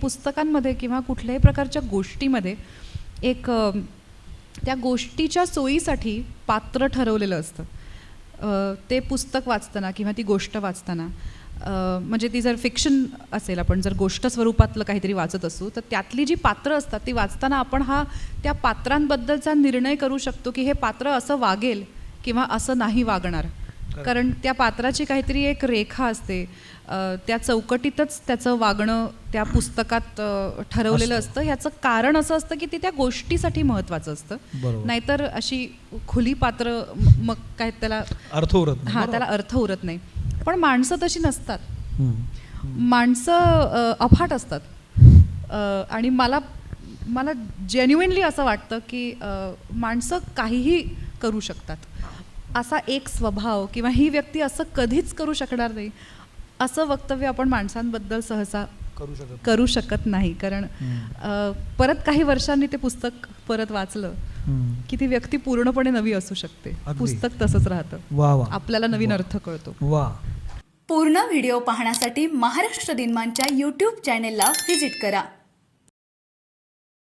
पुस्तकांमध्ये किंवा कुठल्याही प्रकारच्या गोष्टीमध्ये एक त्या गोष्टीच्या सोयीसाठी पात्र ठरवलेलं असतं. ते पुस्तक वाचताना किंवा ती गोष्ट वाचताना म्हणजे ती जर फिक्शन असेल आपण जर गोष्ट स्वरूपातलं काहीतरी वाचत असू तर त्यातली जी पात्र असतात ती वाचताना आपण हा त्या पात्रांबद्दलचा निर्णय करू शकतो की हे पात्र असं वागेल किंवा असं नाही वागणार. कारण त्या पात्राची काहीतरी एक रेखा असते. त्या चौकटीतच त्याचं वागणं त्या पुस्तकात ठरवलेलं असतं. ह्याचं कारण असं असतं की ते त्या गोष्टीसाठी महत्त्वाचं असतं. नाहीतर अशी खुली पात्र मग काय त्याला अर्थ उरत नाही, हां. त्याला अर्थ उरत नाही. पण माणसं तशी नसतात. माणसं अफाट असतात. आणि मला मला जेन्युइनली असं वाटतं की माणसं काहीही करू शकतात. असा एक स्वभाव किंवा ही व्यक्ती असं कधीच करू शकणार नाही. असं वक्तव्य आपण माणसांबद्दल सहसा करू शकत करू शकत नाही. कारण परत काही वर्षांनी ते पुस्तक परत वाचलं. की ती व्यक्ती पूर्णपणे नवी असू शकते. पुस्तक तसंच राहतं. वा वा. आपल्याला नवीन. अर्थ कळतो. वा. पूर्ण व्हिडिओ पाहण्यासाठी महाराष्ट्र दिनमानच्या यूट्यूब चॅनेलला व्हिजिट करा.